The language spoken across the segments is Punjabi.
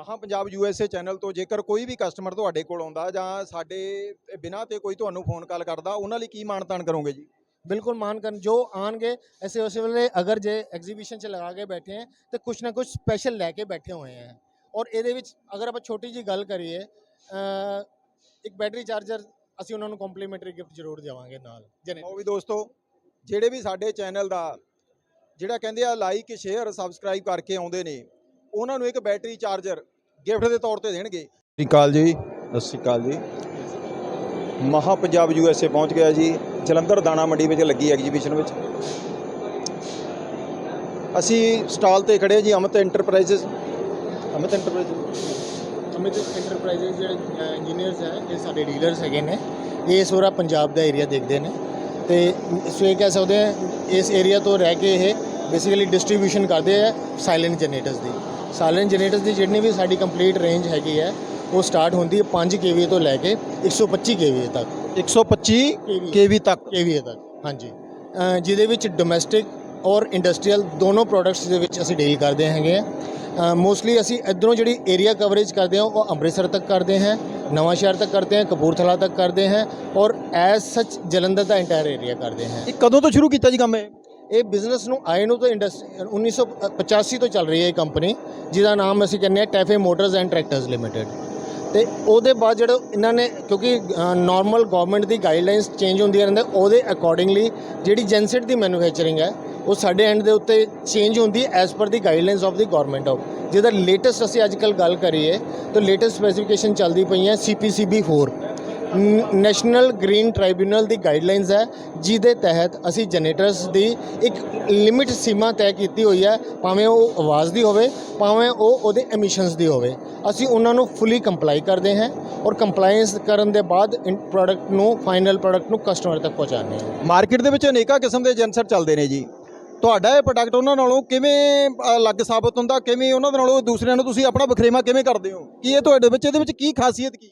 ਮਹਾ ਪੰਜਾਬ ਯੂਐਸਏ ਚੈਨਲ ਤੋਂ ਜੇਕਰ ਕੋਈ ਵੀ ਕਸਟਮਰ ਤੁਹਾਡੇ ਕੋਲ ਆਉਂਦਾ ਜਾਂ ਸਾਡੇ ਬਿਨਾਂ ਤੇ ਕੋਈ ਤੁਹਾਨੂੰ ਫੋਨ ਕਾਲ ਕਰਦਾ ਉਹਨਾਂ ਲਈ ਕੀ ਮਾਨਤਾਨ ਕਰੋਗੇ ਜੀ? ਬਿਲਕੁਲ ਮਾਨ ਕਰਨ ਜੋ ਆਣਗੇ ਐਸੇ ਉਸੇ ਵੇਲੇ ਅਗਰ ਜੇ ਐਗਜ਼ੀਬਿਸ਼ਨ 'ਚ ਲਗਾ ਕੇ ਬੈਠੇ ਹੈ ਤੇ ਕੁਛ ਨਾ ਕੁਛ ਸਪੈਸ਼ਲ ਲੈ ਕੇ ਬੈਠੇ ਹੋਏ ਹੈ। ਔਰ ਇਹਦੇ ਵਿੱਚ ਅਗਰ ਆਪਾਂ ਛੋਟੀ ਜੀ ਗੱਲ ਕਰੀਏ ਇੱਕ ਬੈਟਰੀ ਚਾਰਜਰ ਅਸੀਂ ਉਹਨਾਂ ਨੂੰ ਕੰਪਲੀਮੈਂਟਰੀ ਗਿਫਟ ਜ਼ਰੂਰ ਦੇਵਾਂਗੇ ਨਾਲ ਜਨੇ ਉਹ ਵੀ ਦੋਸਤੋ ਜਿਹੜੇ ਵੀ ਸਾਡੇ ਚੈਨਲ ਦਾ ਜਿਹੜਾ ਕਹਿੰਦੇ ਆ ਲਾਈਕ ਸ਼ੇਅਰ ਸਬਸਕ੍ਰਾਈਬ ਕਰਕੇ ਆਉਂਦੇ ਨੇ ਉਹਨਾਂ ਨੂੰ ਇੱਕ ਬੈਟਰੀ ਚਾਰਜਰ ਗਿਫਟ ਦੇ ਤੌਰ ਤੇ ਦੇਣਗੇ। ਸਤਿ ਸ਼੍ਰੀ ਅਕਾਲ ਜੀ। ਸਤਿ ਸ਼੍ਰੀ ਅਕਾਲ ਜੀ। ਮਹਾ ਪੰਜਾਬ ਯੂਐਸਏ ਪਹੁੰਚ ਗਿਆ ਜੀ। ਜਲੰਧਰ ਦਾਣਾ ਮੰਡੀ ਵਿੱਚ ਲੱਗੀ ਐਗਜੀਬਿਸ਼ਨ ਵਿੱਚ। ਅਸੀਂ ਸਟਾਲ ਤੇ ਖੜੇ ਹਾਂ ਜੀ Amit enterprises Amit enterprise Amit enterprises ਜਿਹੜੇ ਇੰਜੀਨੀਅਰਸ ਹੈ ਇਹ ਸਾਡੇ ਡੀਲਰਸ ਹੈਗੇ ਨੇ। ਇਹ ਸੋਰਾ ਪੰਜਾਬ ਦਾ ਏਰੀਆ ਦੇਖਦੇ ਨੇ। ਤੇ ਸੋ ਇਹ ਕਹਿ ਸਕਦੇ ਆ ਇਸ ਏਰੀਆ ਤੋਂ ਰਹਿ ਕੇ ਇਹ ਬੇਸਿਕਲੀ ਡਿਸਟ੍ਰੀਬਿਊਸ਼ਨ ਕਰਦੇ ਆ ਸਾਇਲੈਂਟ ਜਨਰੇਟਰਸ ਦੀ। ਸਾਇਲੈਂਟ ਜਨਰੇਟਰਸ ਦੀ ਜਿੰਨੀ ਵੀ ਸਾਡੀ ਕੰਪਲੀਟ ਰੇਂਜ ਹੈਗੀ ਹੈ ਉਹ ਸਟਾਰਟ ਹੁੰਦੀ ਹੈ 5 ਕੇਵੀ ਤੋਂ ਲੈ ਕੇ 125 ਕੇਵੀ ਤੱਕ। 125 ਕੇਵੀ ਤੱਕ? ਕੇਵੀ ਤੱਕ ਹਾਂਜੀ। ਜਿਹਦੇ ਵਿੱਚ ਡੋਮੈਸਟਿਕ ਔਰ ਇੰਡਸਟਰੀਅਲ ਦੋਨੋਂ ਪ੍ਰੋਡਕਟਸ ਦੇ ਵਿੱਚ ਅਸੀਂ ਡੀਲ ਕਰਦੇ ਹੈਗੇ ਆ। ਮੋਸਟਲੀ ਅਸੀਂ ਇਧਰੋਂ ਜਿਹੜੀ ਏਰੀਆ ਕਵਰੇਜ ਕਰਦੇ ਹਾਂ ਉਹ ਅੰਮ੍ਰਿਤਸਰ ਤੱਕ ਕਰਦੇ ਹਾਂ ਨਵਾਂ ਸ਼ਹਿਰ ਤੱਕ ਕਰਦੇ ਹਾਂ ਕਪੂਰਥਲਾ ਤੱਕ ਕਰਦੇ ਹਾਂ ਔਰ ਐਜ਼ ਸੱਚ ਜਲੰਧਰ ਦਾ ਇੰਟਾਇਰ ਏਰੀਆ ਕਰਦੇ ਹਾਂ। ਇਹ ਕਦੋਂ ਤੋਂ ਸ਼ੁਰੂ ਕੀਤਾ ਜੀ ਕੰਮ ਇਹ? ਇਹ ਬਿਜ਼ਨਸ ਨੂੰ ਆਏ ਨੂੰ ਤਾਂ ਇੰਡਸਟਰੀ 1985 ਤੋਂ ਚੱਲ ਰਹੀ ਹੈ ਇਹ ਕੰਪਨੀ ਜਿਹਦਾ ਨਾਮ ਅਸੀਂ ਕਹਿੰਦੇ ਹਾਂ TAFE motors and tractors limited ਤੇ ਉਹਦੇ ਬਾਅਦ ਜਿਹੜਾ ਇਹਨਾਂ ਨੇ, ਕਿਉਂਕਿ ਨਾਰਮਲ ਗਵਰਨਮੈਂਟ ਦੀ ਗਾਈਡਲਾਈਨਸ ਚੇਂਜ ਹੁੰਦੀਆਂ ਰਹਿੰਦੇ ਉਹਦੇ ਅਕੋਰਡਿੰਗਲੀ ਜਿਹੜੀ ਜੈਨਸੈਟ ਦੀ ਮੈਨੂਫੈਕਚਰਿੰਗ ਹੈ, ਉਹ ਸਾਡੇ ਐਂਡ ਦੇ ਉੱਤੇ ਚੇਂਜ ਹੁੰਦੀ ਹੈ as per the guidelines of the government of ਜਿਹਦਾ ਲੇਟੈਸਟ ਅਸੀਂ ਅੱਜ ਕੱਲ ਗੱਲ ਕਰੀਏ, ਤਾਂ ਲੇਟੈਸਟ ਸਪੈਸੀਫਿਕੇਸ਼ਨ ਚੱਲਦੀ ਪਈਆਂ CPCB 4 ਨੈਸ਼ਨਲ ਗ੍ਰੀਨ ਟ੍ਰਾਈਬਿਊਨਲ ਦੀ ਗਾਈਡਲਾਈਨਸ ਹੈ, ਜਿਹਦੇ ਤਹਿਤ ਅਸੀਂ ਜਨਰੇਟਰਸ ਦੀ ਇੱਕ ਲਿਮਿਟ ਸੀਮਾ ਤੈਅ ਕੀਤੀ ਹੋਈ ਹੈ, ਭਾਵੇਂ ਉਹ ਆਵਾਜ਼ ਦੀ ਹੋਵੇ, ਭਾਵੇਂ ਉਹ ਉਹਦੇ ਐਮਿਸ਼ਨਸ ਦੀ ਹੋਵੇ। ਅਸੀਂ ਉਹਨਾਂ ਨੂੰ ਫੁੱਲੀ ਕੰਪਲਾਈ ਕਰਦੇ ਹਾਂ ਔਰ ਕੰਪਲਾਈਂਸ ਕਰਨ ਦੇ ਬਾਅਦ ਪ੍ਰੋਡਕਟ ਨੂੰ ਫਾਈਨਲ ਪ੍ਰੋਡਕਟ ਨੂੰ ਕਸਟਮਰ ਤੱਕ ਪਹੁੰਚਾਉਂਦੇ ਹਾਂ। ਮਾਰਕੀਟ ਦੇ ਵਿੱਚ ਅਨੇਕਾਂ ਕਿਸਮ ਦੇ ਜਨਸਰ ਚੱਲਦੇ ਨੇ ਜੀ। ਤੁਹਾਡਾ ਇਹ ਪ੍ਰੋਡਕਟ ਉਹਨਾਂ ਨਾਲੋਂ ਕਿਵੇਂ ਅਲੱਗ ਸਾਬਤ ਹੁੰਦਾ, ਕਿਵੇਂ ਉਹਨਾਂ ਦੇ ਨਾਲੋਂ ਦੂਸਰਿਆਂ ਨੂੰ ਤੁਸੀਂ ਆਪਣਾ ਵਖਰੇਵਾ ਕਿਵੇਂ ਕਰਦੇ ਹੋ? ਕੀ ਇਹ ਤੁਹਾਡੇ ਵਿੱਚ, ਇਹਦੇ ਵਿੱਚ ਕੀ ਖਾਸੀਅਤ ਕੀ?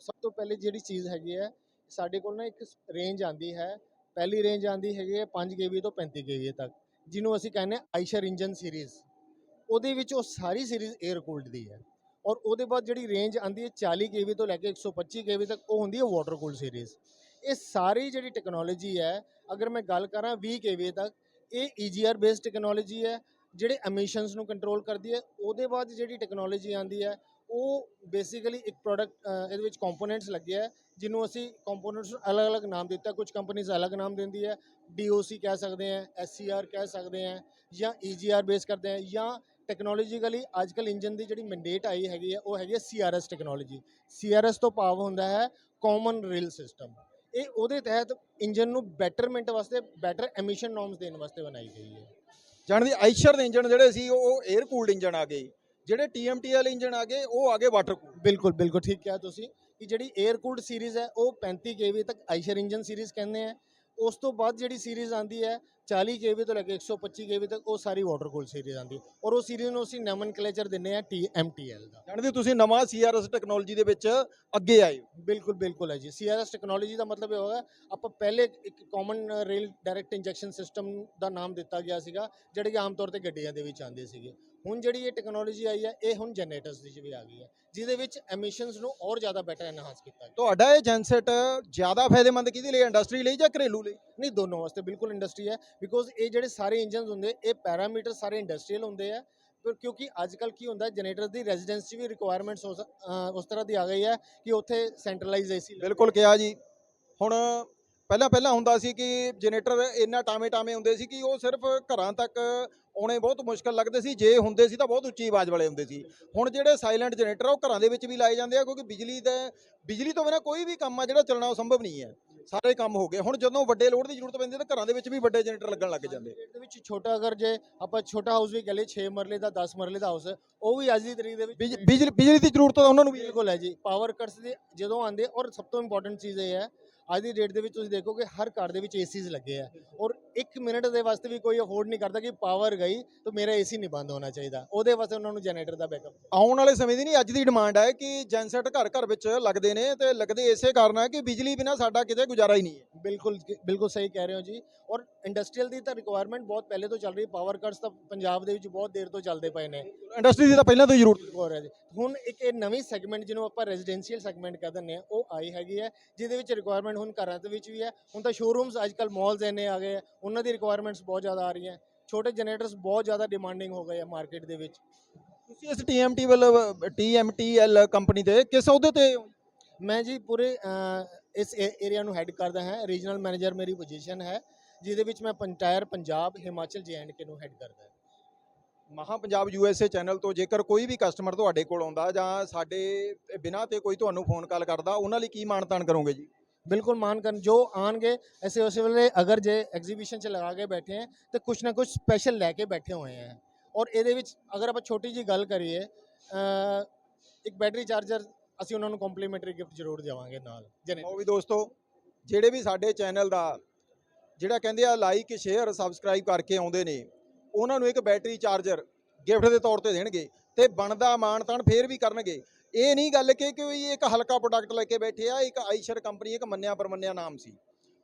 ਸਭ ਤੋਂ ਪਹਿਲੇ ਜਿਹੜੀ ਚੀਜ਼ ਹੈਗੀ ਹੈ, ਸਾਡੇ ਕੋਲ ਨਾ ਇੱਕ ਰੇਂਜ ਆਂਦੀ ਹੈ। ਪਹਿਲੀ ਰੇਂਜ ਆਂਦੀ ਹੈਗੀ ਹੈ 5 ਕੇਵੀ ਤੋਂ 35 ਕੇਵੀ ਤੱਕ, ਜਿਹਨੂੰ ਅਸੀਂ ਕਹਿੰਦੇ ਹਾਂ ਆਈਸ਼ਰ ਇੰਜਨ ਸੀਰੀਜ਼ ਉਹਦੇ ਵਿੱਚ ਉਹ ਸਾਰੀ ਸੀਰੀਜ਼ 에ਅਰ ਕੂਲਡ ਦੀ ਹੈ। ਔਰ ਉਹਦੇ ਬਾਅਦ ਜਿਹੜੀ ਰੇਂਜ ਆਂਦੀ ਹੈ 40 ਕੇਵੀ ਤੋਂ ਲੈ ਕੇ 125 ਕੇਵੀ ਤੱਕ, ਉਹ ਹੁੰਦੀ ਹੈ ਵਾਟਰ ਕੂਲਡ ਸੀਰੀਜ਼ ਇਹ ਸਾਰੀ ਜਿਹੜੀ ਟੈਕਨੋਲੋਜੀ ਹੈ, ਅਗਰ ਮੈਂ ਗੱਲ ਕਰਾਂ 20 ਕੇਵੀ ਤੱਕ, ਇਹ EGR ਬੇਸਡ ਟੈਕਨੋਲੋਜੀ ਹੈ, ਜਿਹੜੇ ਐਮਿਸ਼ਨਸ ਨੂੰ ਕੰਟਰੋਲ ਕਰਦੀ ਹੈ। ਉਹਦੇ ਬਾਅਦ ਜਿਹੜੀ ਟੈਕਨੋਲੋਜੀ ਆਂਦੀ ਹੈ ਉਹ ਬੇਸਿਕਲੀ ਇੱਕ ਪ੍ਰੋਡਕਟ ਇਹਦੇ ਵਿੱਚ ਕੰਪੋਨੈਂਟਸ ਲੱਗੇ ਹੈ ਜਿਹਨੂੰ ਅਸੀਂ ਕੰਪੋਨੈਂਟਸ ਨੂੰ ਅਲੱਗ-ਅਲੱਗ ਨਾਮ ਦਿੱਤਾ। ਕੁਝ ਕੰਪਨੀਆਂ ਅਲੱਗ ਨਾਮ ਦਿੰਦੀ ਹੈ। DOC ਕਹਿ ਸਕਦੇ ਆ SCR ਕਹਿ ਸਕਦੇ ਆ ਜਾਂ EGR ਬੇਸ ਕਰਦੇ ਆ ਜਾਂ ਟੈਕਨੋਲੋਜੀਕਲੀ ਅੱਜਕੱਲ ਇੰਜਨ ਦੀ ਜਿਹੜੀ ਮੈਂਡੇਟ ਆਈ ਹੈਗੀ ਹੈ, ਉਹ ਹੈਗੀ ਹੈ CRS ਟੈਕਨੋਲੋਜੀ CRS ਤੋਂ ਭਾਵ ਹੁੰਦਾ ਹੈ ਕਾਮਨ ਰੇਲ ਸਿਸਟਮ ਇਹ ਉਹਦੇ ਤਹਿਤ ਇੰਜਨ ਨੂੰ ਬੈਟਰਮੈਂਟ ਵਾਸਤੇ ਬੈਟਰ ਐਮਿਸ਼ਨ ਨਾਰਮਸ ਦੇਣ ਵਾਸਤੇ ਬਣਾਈ ਗਈ ਹੈ। ਜਾਣਦੀ ਆਈਸ਼ਰ ਦੇ ਇੰਜਨ ਜਿਹੜੇ ਸੀ, ਉਹ 에ਅਰ ਕੂਲਡ ਇੰਜਨ ਆ ਗਏ। ਜਿਹੜੇ TMTL ਇੰਜਨ ਆ ਗਏ, ਉਹ ਆ ਗਏ ਵਾਟਰ ਕੂਲਡ ਬਿਲਕੁਲ ਬਿਲਕੁਲ, ਠੀਕ ਕਿਹਾ ਤੁਸੀਂ ਕਿ ਜਿਹੜੀ 에ਅਰ ਕੂਲਡ ਸੀਰੀਜ਼ ਹੈ, ਉਹ 35 ਕੇਵੀ ਤੱਕ ਆਈਸ਼ਰ ਇੰਜਨ ਸੀਰੀਜ਼ ਕਹਿੰਦੇ ਆ। ਉਸ ਤੋਂ ਬਾਅਦ ਜਿਹੜੀ ਸੀਰੀਜ਼ ਆਂਦੀ ਹੈ 40 ਕੇਵੀ ਤੋਂ ਲੈ ਕੇ 125 ਕੇਵੀ ਤੱਕ ਉਹ ਸਾਰੀ ਵਾਟਰ ਕੂਲਡ ਸੀਰੀਜ਼ ਆਂਦੀ ਔਰ ਉਹ ਸੀਰੀਜ਼ ਨੂੰ ਅਸੀਂ ਨਮਨਕਲੇਚਰ ਦਿੰਨੇ ਆ TMTL ਦਾ। ਜਾਣਦੇ ਤੁਸੀਂ ਨਵਾਂ CRS ਟੈਕਨੋਲੋਜੀ ਦੇ ਵਿੱਚ ਅੱਗੇ ਆਏ ਹੋ। ਬਿਲਕੁਲ ਬਿਲਕੁਲ ਹੈ ਜੀ। ਸੀਆਰਐਸ ਟੈਕਨੋਲੋਜੀ ਦਾ ਮਤਲਬ ਇਹ ਹੋਗਾ ਆਪਾਂ ਪਹਿਲੇ ਇੱਕ common rail direct injection system ਦਾ ਨਾਮ ਦਿੱਤਾ ਗਿਆ ਸੀਗਾ ਜਿਹੜੇ ਕਿ ਆਮ ਤੌਰ ਤੇ ਗੱਡੀਆਂ ਦੇ ਵਿੱਚ ਆਉਂਦੇ ਸੀਗੇ। ਹੁਣ ਜਿਹੜੀ ਇਹ ਟੈਕਨੋਲੋਜੀ ਆਈ ਹੈ ਇਹ ਹੁਣ ਜਨਰੇਟਰਸ ਦੀ 'ਚ ਵੀ ਆ ਗਈ ਹੈ ਜਿਹਦੇ ਵਿੱਚ ਐਮਿਸ਼ਨਸ ਨੂੰ ਹੋਰ ਜ਼ਿਆਦਾ ਬੈਟਰ ਐਨਹਾਂਸ ਕੀਤਾ ਗਿਆ। ਤੁਹਾਡਾ ਇਹ ਜੈਨਸੈਟ ਜ਼ਿਆਦਾ ਫਾਇਦੇਮੰਦ ਕਿਹਦੇ ਲਈ ਇੰਡਸਟਰੀ ਲਈ ਜਾਂ ਘਰੇਲੂ ਲਈ? ਨਹੀਂ ਦੋਨੋਂ ਵਾਸਤੇ ਬਿਲਕੁਲ ਇੰਡਸਟਰੀ ਹੈ। ਬਿਕੋਜ਼ ਇਹ ਜਿਹੜੇ ਸਾਰੇ ਇੰਜਨਸ ਹੁੰਦੇ, ਇਹ ਪੈਰਾਮੀਟਰ ਸਾਰੇ ਇੰਡਸਟਰੀਅਲ ਹੁੰਦੇ ਆ। ਪਰ ਕਿਉਂਕਿ ਅੱਜ ਕੱਲ ਕੀ ਹੁੰਦਾ ਜਨਰੇਟਰ ਦੀ ਰੈਜ਼ੀਡੈਂਸ 'ਚ ਵੀ ਰਿਕੁਆਇਰਮੈਂਟਸ ਉਸ ਤਰ੍ਹਾਂ ਦੀ ਆ ਗਈ ਹੈ ਕਿ ਉੱਥੇ ਸੈਂਟਰਲਾਈਜ਼ ਏਸੀ ਬਿਲਕੁਲ ਕਿਹਾ ਜੀ। ਹੁਣ ਪਹਿਲਾਂ ਪਹਿਲਾਂ ਹੁੰਦਾ ਸੀ ਕਿ ਜਨਰੇਟਰ ਇੰਨਾ ਟਾਵੇਂ ਟਾਵੇਂ ਹੁੰਦੇ ਸੀ ਕਿ ਉਹ ਸਿਰਫ ਘਰਾਂ ਤੱਕ ਆਉਣੇ ਬਹੁਤ ਮੁਸ਼ਕਲ ਲੱਗਦੇ ਸੀ ਜੇ ਹੁੰਦੇ ਸੀ ਤਾਂ ਬਹੁਤ ਉੱਚੀ ਆਵਾਜ਼ ਵਾਲੇ ਹੁੰਦੇ ਸੀ। ਹੁਣ ਜਿਹੜੇ ਸਾਇਲੈਂਟ ਜਨਰੇਟਰ ਉਹ ਘਰਾਂ ਦੇ ਵਿੱਚ ਵੀ ਲਾਏ ਜਾਂਦੇ ਆ ਕਿਉਂਕਿ ਬਿਜਲੀ ਦਾ ਬਿਜਲੀ ਤੋਂ ਬਿਨਾਂ ਕੋਈ ਵੀ ਕੰਮ ਆ ਜਿਹੜਾ ਚੱਲਣਾ ਉਹ ਸੰਭਵ ਨਹੀਂ ਹੈ। ਸਾਰੇ ਕੰਮ ਹੋ ਗਏ। ਹੁਣ ਜਦੋਂ ਵੱਡੇ ਲੋਡ ਦੀ ਜ਼ਰੂਰਤ ਪੈਂਦੀ ਹੈ ਤਾਂ ਘਰਾਂ ਦੇ ਵਿੱਚ ਵੀ ਵੱਡੇ ਜਨਰੇਟਰ ਲੱਗਣ ਲੱਗ ਜਾਂਦੇ। ਦੇ ਵਿੱਚ ਛੋਟਾ ਅਗਰ ਜੇ ਆਪਾਂ ਛੋਟਾ ਹਾਊਸ ਵੀ ਕਹ ਲਈਏ 6 ਮਰਲੇ ਦਾ 10 ਮਰਲੇ ਦਾ ਹਾਊਸ ਉਹ ਵੀ ਅੱਜ ਦੀ ਤਰੀਕ ਦੇ ਵਿੱਚ ਬਿਜ- ਬਿਜਲੀ ਬਿਜਲੀ ਦੀ ਜ਼ਰੂਰਤ ਤਾਂ ਉਹਨਾਂ ਨੂੰ ਵੀ। ਬਿਲਕੁਲ ਹੈ ਜੀ। ਪਾਵਰ ਕਟਸ ਦੇ ਜਦੋਂ ਆਉਂਦੇ ਔਰ ਸਭ ਤੋਂ ਇੰਪੋਰਟੈਂਟ ਚੀਜ਼ ਇਹ ਹੈ ਅੱਜ ਦੀ ਡੇਟ ਦੇ ਵਿੱਚ ਤੁਸੀਂ ਦੇਖੋਗੇ ਹਰ ਘਰ ਦੇ ਵਿੱਚ ਏਸੀਜ਼ ਲੱਗੇ ਆ। ਔਰ 1 ਮਿੰਟ ਦੇ ਵਾਸਤੇ ਵੀ ਕੋਈ ਅਫੋਰਡ ਨਹੀਂ ਕਰਦਾ ਕਿ ਪਾਵਰ ਗਈ ਤਾਂ ਮੇਰਾ ਏਸੀ ਨਹੀਂ ਬੰਦ ਹੋਣਾ ਚਾਹੀਦਾ। ਉਹਦੇ ਵਾਸਤੇ ਉਹਨਾਂ ਨੂੰ ਜਨਰੇਟਰ ਦਾ ਬੈਕਅਪ ਆਉਣ ਵਾਲੇ ਸਮੇਂ ਦੀ ਨਹੀਂ, ਅੱਜ ਦੀ ਡਿਮਾਂਡ ਹੈ ਕਿ ਜਨਸੈਟ ਘਰ ਘਰ ਵਿੱਚ ਲੱਗਦੇ ਨੇ ਤੇ ਲੱਗਦੇ ਇਸੇ ਕਾਰਨ ਹੈ ਕਿ ਬਿਜਲੀ ਬਿਨਾਂ ਸਾਡਾ ਕਿਤੇ ਗੁਜ਼ਾਰਾ ਹੀ ਨਹੀਂ ਹੈ। ਬਿਲਕੁਲ ਬਿਲਕੁਲ ਸਹੀ ਕਹਿ ਰਹੇ ਹੋ ਜੀ। ਔਰ ਇੰਡਸਟਰੀਅਲ ਦੀ ਤਾਂ ਰਿਕੁਆਇਰਮੈਂਟ ਬਹੁਤ ਪਹਿਲੇ ਤੋਂ ਚੱਲ ਰਹੀ ਪਾਵਰ ਕੱਟਸ ਤਾਂ ਪੰਜਾਬ ਦੇ ਵਿੱਚ ਬਹੁਤ ਦੇਰ ਤੋਂ ਚੱਲਦੇ ਪਏ ਨੇ। ਇੰਡਸਟਰੀ ਦੀ ਤਾਂ ਪਹਿਲਾਂ ਤੋਂ ਜ਼ਰੂਰਤ। ਹੋ। ਰਿਹਾ ਜੀ। ਹੁਣ ਇੱਕ ਇਹ ਨਵੀਂ ਸੈਗਮੈਂਟ ਜਿਹਨੂੰ ਆਪਾਂ ਰੈਜ਼ੀਡੈਂਸ਼ੀਅਲ ਸੈਗਮੈਂਟ ਕਹਿ ਦਿੰਦੇ ਆ ਉਹ ਆਈ ਹੈਗੀ ਹੈ ਜਿਹਦੇ ਵਿੱਚ ਰਿਕੁਆਇਰਮੈਂਟ ਹੁਣ ਘਰਾਂ ਦੇ ਵਿੱਚ ਵੀ ਹੈ। ਹੁਣ ਤਾਂ ਸ਼ੋਰੂਮਸ ਅੱਜਕੱਲ ਮਾਲਸ ਇੰਨੇ ਆ ਗਏ ਉਹਨਾਂ ਦੀ ਰਿਕੁਆਇਰਮੈਂਟਸ ਬਹੁਤ ਜ਼ਿਆਦਾ ਆ ਰਹੀਆਂ। ਛੋਟੇ ਜਨਰੇਟਰਸ ਬਹੁਤ ਜ਼ਿਆਦਾ ਡਿਮਾਂਡਿੰਗ ਹੋ ਗਏ ਆ ਮਾਰਕੀਟ ਦੇ ਵਿੱਚ। ਤੁਸੀਂ ਇਸ TMT ਵੱਲ TMTL ਕੰਪਨੀ ਦੇ ਕਿਸ ਅਹੁਦੇ ਤੇ ਹੋ? ਮੈਂ ਜੀ ਪੂਰੇ ਇਸ ਏਰੀਆ ਨੂੰ ਹੈੱਡ ਕਰਦਾ ਹਾਂ। ਰੀਜਨਲ ਮੈਨੇਜਰ ਮੇਰੀ ਪੋਜੀਸ਼ਨ ਹੈ ਜਿਹਦੇ ਵਿੱਚ ਮੈਂ ਪੰਟਾਇਰ ਪੰਜਾਬ ਹਿਮਾਚਲ ਕੇ ਨੂੰ ਹੈੱਡ ਕਰਦਾ ਹਾਂ। ਮਹਾ ਪੰਜਾਬ ਯੂਐਸਏ ਚੈਨਲ ਤੋਂ ਜੇਕਰ ਕੋਈ ਵੀ ਕਸਟਮਰ ਤੁਹਾਡੇ ਕੋਲ ਆਉਂਦਾ ਜਾਂ ਸਾਡੇ ਬਿਨਾਂ ਤੇ ਕੋਈ ਤੁਹਾਨੂੰ ਫੋਨ ਕਾਲ ਕਰਦਾ ਉਹਨਾਂ ਲਈ ਕੀ ਮਾਨਤਾਨ ਕਰੋਗੇ ਜੀ? ਬਿਲਕੁਲ ਮਾਨ ਕਰਨ। ਜੋ ਆਣਗੇ ਐਸੇ ਉਸੇ ਵੇਲੇ ਅਗਰ ਜੇ ਐਗਜ਼ੀਬਿਸ਼ਨ 'ਚ ਲਗਾ ਕੇ ਬੈਠੇ ਹੈ ਤੇ ਕੁਛ ਨਾ ਕੁਛ ਸਪੈਸ਼ਲ ਲੈ ਕੇ ਬੈਠੇ ਹੋਏ ਹੈ। ਔਰ ਇਹਦੇ ਵਿੱਚ ਅਗਰ ਆਪਾਂ ਛੋਟੀ ਜੀ ਗੱਲ ਕਰੀਏ ਇੱਕ ਬੈਟਰੀ ਚਾਰਜਰ ਅਸੀਂ ਉਹਨਾਂ ਨੂੰ ਕੰਪਲੀਮੈਂਟਰੀ ਗਿਫਟ ਜ਼ਰੂਰ ਦੇਵਾਂਗੇ ਨਾਲ। ਜਨੇ ਉਹ ਵੀ ਦੋਸਤੋ, ਜਿਹੜੇ ਵੀ ਸਾਡੇ ਚੈਨਲ ਦਾ, ਜਿਹੜਾ ਕਹਿੰਦੇ ਆ ਲਾਈਕ ਸ਼ੇਅਰ ਸਬਸਕ੍ਰਾਈਬ ਕਰਕੇ ਆਉਂਦੇ ਨੇ, ਉਹਨਾਂ ਨੂੰ ਇੱਕ ਬੈਟਰੀ ਚਾਰਜਰ ਗਿਫਟ ਦੇ ਤੌਰ ਤੇ ਦੇਣਗੇ ਤੇ ਬਣਦਾ ਮਾਣ ਤਾਣ ਫੇਰ ਵੀ ਕਰਨਗੇ। ਇਹ ਨਹੀਂ ਗੱਲ ਕਿ ਕੋਈ ਇੱਕ ਹਲਕਾ ਪ੍ਰੋਡਕਟ ਲੈ ਕੇ ਬੈਠੇ ਆ, ਇੱਕ ਆਈਸ਼ਰ ਕੰਪਨੀ ਇੱਕ ਮੰਨਿਆ ਪਰਮੰਨਿਆ ਨਾਮ ਸੀ।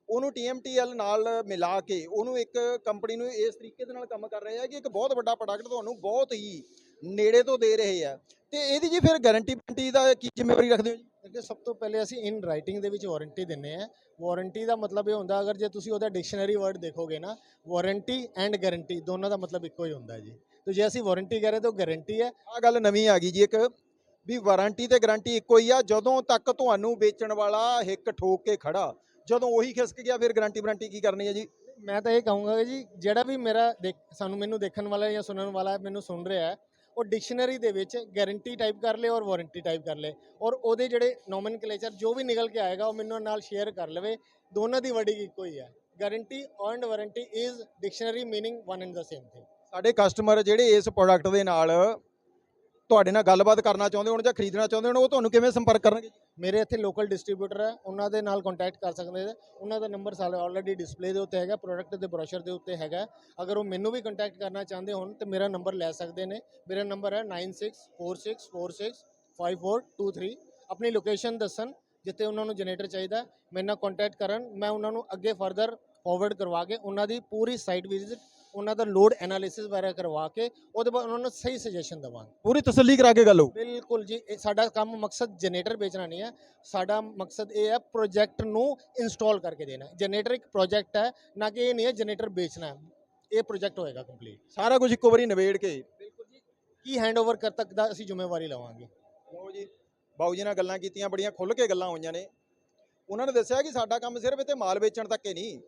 ਉਹਨੂੰ TMTL ਨਾਲ ਮਿਲਾ ਕੇ ਉਹਨੂੰ ਇੱਕ ਕੰਪਨੀ ਨੂੰ ਇਸ ਤਰੀਕੇ ਦੇ ਨਾਲ ਕੰਮ ਕਰ ਰਹੇ ਆ ਕਿ ਇੱਕ ਬਹੁਤ ਵੱਡਾ ਪ੍ਰੋਡਕਟ ਤੁਹਾਨੂੰ ਬਹੁਤ ਹੀ ਨੇੜੇ ਤੋਂ ਦੇ ਰਹੇ ਆ। ਤੇ ਇਹਦੀ ਜੀ ਫਿਰ ਗਾਰੰਟੀ ਵਾਰੰਟੀ ਦਾ ਕੀ ਜ਼ਿੰਮੇਵਾਰੀ ਰੱਖਦੇ ਹੋ ਜੀ? ਦੇਖੋ ਸਭ ਤੋਂ ਪਹਿਲੇ ਅਸੀਂ ਇਨ ਰਾਈਟਿੰਗ ਦੇ ਵਿੱਚ ਵਾਰੰਟੀ ਦਿੰਨੇ ਆ। ਵਾਰੰਟੀ ਦਾ ਮਤਲਬ ਇਹ ਹੁੰਦਾ ਅਗਰ ਜੇ ਤੁਸੀਂ ਉਹਦਾ ਡਿਕਸ਼ਨਰੀ ਵਰਡ ਦੇਖੋਗੇ ਨਾ ਵਾਰੰਟੀ ਐਂਡ ਗਾਰੰਟੀ ਦੋਨਾਂ ਦਾ ਮਤਲਬ ਇੱਕੋ ਹੀ ਹੁੰਦਾ ਜੀ। ਤੇ ਜੇ ਅਸੀਂ ਵਾਰੰਟੀ ਕਹਿ ਰਹੇ ਤਾਂ ਗਾਰੰਟੀ ਹੈ। ਆ ਗੱਲ ਨਵੀਂ ਆ ਗਈ ਜੀ ਇੱਕ ਵੀ ਵਾਰੰਟੀ ਤੇ ਗਾਰੰਟੀ ਇੱਕੋ ਹੀ ਆ ਜਦੋਂ ਤੱਕ ਤੁਹਾਨੂੰ ਵੇਚਣ ਵਾਲਾ ਹਿੱਕ ਠੋਕ ਕੇ ਖੜਾ ਜਦੋਂ ਉਹੀ ਖਿਸਕ ਗਿਆ ਫਿਰ ਗਾਰੰਟੀ ਵਾਰੰਟੀ ਕੀ ਕਰਨੀ ਹੈ ਜੀ? ਮੈਂ ਤਾਂ ਇਹ ਕਹੂੰਗਾ ਜੀ ਜਿਹੜਾ ਵੀ ਮੇਰਾ ਸਾਨੂੰ ਮੈਨੂੰ ਦੇਖਣ ਵਾਲਾ ਜਾਂ ਸੁਣਨ ਵਾਲਾ ਮੈਨੂੰ ਸੁਣ ਰਿਹਾ ਹੈ ਉਹ ਡਿਕਸ਼ਨਰੀ ਦੇ ਵਿੱਚ ਗਾਰੰਟੀ ਟਾਈਪ ਕਰ ਲੇ ਔਰ ਵਾਰੰਟੀ ਟਾਈਪ ਕਰ ਲੇ ਔਰ ਉਹਦੇ ਜਿਹੜੇ ਨੋਮਨਕਲੇਚਰ ਜੋ ਵੀ ਨਿਕਲ ਕੇ ਆਏਗਾ ਉਹ ਮੈਨੂੰ ਨਾਲ ਸ਼ੇਅਰ ਕਰ ਲਵੇ। ਦੋਨਾਂ ਦੀ ਵਰਡਿੰਗ ਇੱਕੋ ਹੀ ਹੈ। Guarantee and warranty is dictionary meaning one and the same thing ਸਾਡੇ ਕਸਟਮਰ ਜਿਹੜੇ ਇਸ ਪ੍ਰੋਡਕਟ ਦੇ ਨਾਲ ਤੁਹਾਡੇ ਨਾਲ ਗੱਲਬਾਤ ਕਰਨਾ ਚਾਹੁੰਦੇ ਹੋਣ ਜਾਂ ਖਰੀਦਣਾ ਚਾਹੁੰਦੇ ਹੋਣ, ਉਹ ਤੁਹਾਨੂੰ ਕਿਵੇਂ ਸੰਪਰਕ ਕਰਨਗੇ? ਮੇਰੇ ਇੱਥੇ ਲੋਕਲ ਡਿਸਟ੍ਰੀਬਿਊਟਰ ਹੈ, ਉਹਨਾਂ ਦੇ ਨਾਲ ਕੰਟੈਕਟ ਕਰ ਸਕਦੇ ਨੇ। ਉਹਨਾਂ ਦਾ ਨੰਬਰ ਸਾਡੇ ਆਲਰੇਡੀ ਡਿਸਪਲੇ ਦੇ ਉੱਤੇ ਹੈਗਾ ਪ੍ਰੋਡਕਟ ਦੇ ਬ੍ਰੋਸ਼ਰ ਦੇ ਉੱਤੇ ਹੈਗਾ। ਅਗਰ ਉਹ ਮੈਨੂੰ ਵੀ ਕੰਟੈਕਟ ਕਰਨਾ ਚਾਹੁੰਦੇ ਹੋਣ, ਤੇ ਮੇਰਾ ਨੰਬਰ ਲੈ ਸਕਦੇ ਨੇ। ਮੇਰਾ ਨੰਬਰ ਹੈ 9646465423 ਆਪਣੀ ਲੋਕੇਸ਼ਨ ਦੱਸਣ, ਜਿੱਥੇ ਉਹਨਾਂ ਨੂੰ ਜਨਰੇਟਰ ਚਾਹੀਦਾ ਮੇਰੇ ਨਾਲ ਕੰਟੈਕਟ ਕਰਨ, ਮੈਂ ਉਹਨਾਂ ਨੂੰ ਅੱਗੇ ਫਰਦਰ ਫਾਰਵਰਡ ਕਰਵਾ ਕੇ ਉਹਨਾਂ ਦੀ ਪੂਰੀ ਸਾਈਟ ਵਿਜ਼ਿਟ ਉਹਨਾਂ ਦਾ ਲੋਡ ਐਨਾਲਿਸਿਸ ਵਗੈਰਾ ਕਰਵਾ ਕੇ ਉਹਦੇ ਬਾਅਦ ਉਹਨਾਂ ਨੂੰ ਸਹੀ ਸੁਜੈਸ਼ਨ ਦੇਵਾਂਗੇ। ਪੂਰੀ ਤਸੱਲੀ ਕਰਾ ਕੇ ਗੱਲ ਹੋ ਬਿਲਕੁਲ ਜੀ ਇਹ ਸਾਡਾ ਕੰਮ ਮਕਸਦ ਜਨਰੇਟਰ ਵੇਚਣਾ ਨਹੀਂ ਹੈ ਸਾਡਾ ਮਕਸਦ ਇਹ ਹੈ ਪ੍ਰੋਜੈਕਟ ਨੂੰ ਇੰਸਟਾਲ ਕਰਕੇ ਦੇਣਾ ਜਨਰੇਟਰ ਇੱਕ ਪ੍ਰੋਜੈਕਟ ਹੈ ਨਾ ਕਿ ਇਹ ਨਹੀਂ ਹੈ ਜਨਰੇਟਰ ਵੇਚਣਾ ਹੈ। ਇਹ ਪ੍ਰੋਜੈਕਟ ਹੋਏਗਾ ਕੰਪਲੀਟ ਸਾਰਾ ਕੁਝ ਇੱਕੋ ਵਾਰੀ ਨਿਬੇੜ ਕੇ। ਬਿਲਕੁਲ ਜੀ ਕੀ ਹੈਂਡਓਵਰ ਕਰ ਤੱਕ ਦਾ ਅਸੀਂ ਜ਼ਿੰਮੇਵਾਰੀ ਲਵਾਂਗੇ। ਲਓ ਜੀ ਬਾਊ ਜੀ ਨਾਲ ਗੱਲਾਂ ਕੀਤੀਆਂ ਬੜੀਆਂ ਖੁੱਲ ਕੇ ਗੱਲਾਂ ਹੋਈਆਂ ਨੇ। ਉਹਨਾਂ ਨੇ ਦੱਸਿਆ ਕਿ ਸਾਡਾ ਕੰਮ ਸਿਰਫ ਇੱਥੇ ਮਾਲ ਵੇਚਣ ਤੱਕ ਹੀ ਨਹੀਂ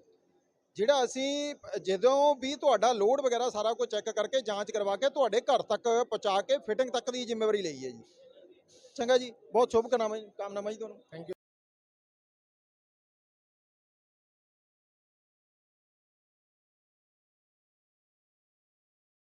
ਜਿਹੜਾ ਅਸੀਂ ਜਦੋਂ ਵੀ ਤੁਹਾਡਾ ਲੋਡ ਵਗੈਰਾ ਸਾਰਾ ਕੁਝ ਚੈੱਕ ਕਰਕੇ ਜਾਂਚ ਕਰਵਾ ਕੇ ਤੁਹਾਡੇ ਘਰ ਤੱਕ ਪਹੁੰਚਾ ਕੇ ਫਿਟਿੰਗ ਤੱਕ ਦੀ ਜ਼ਿੰਮੇਵਾਰੀ ਲਈ ਹੈ ਜੀ। ਚੰਗਾ ਜੀ, ਬਹੁਤ ਸ਼ੁਭ ਕਾਮਨਾਵਾਂ ਕਾਮਨਾਵਾਂ ਜੀ ਤੁਹਾਨੂੰ। Thank you